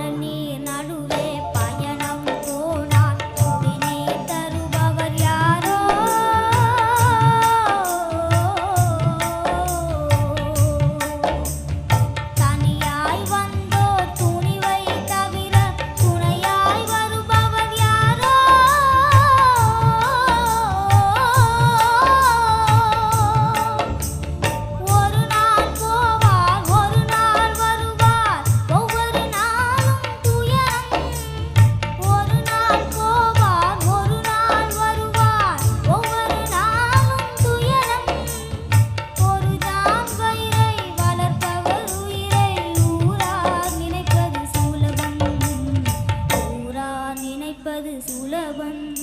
I. சுலபம்.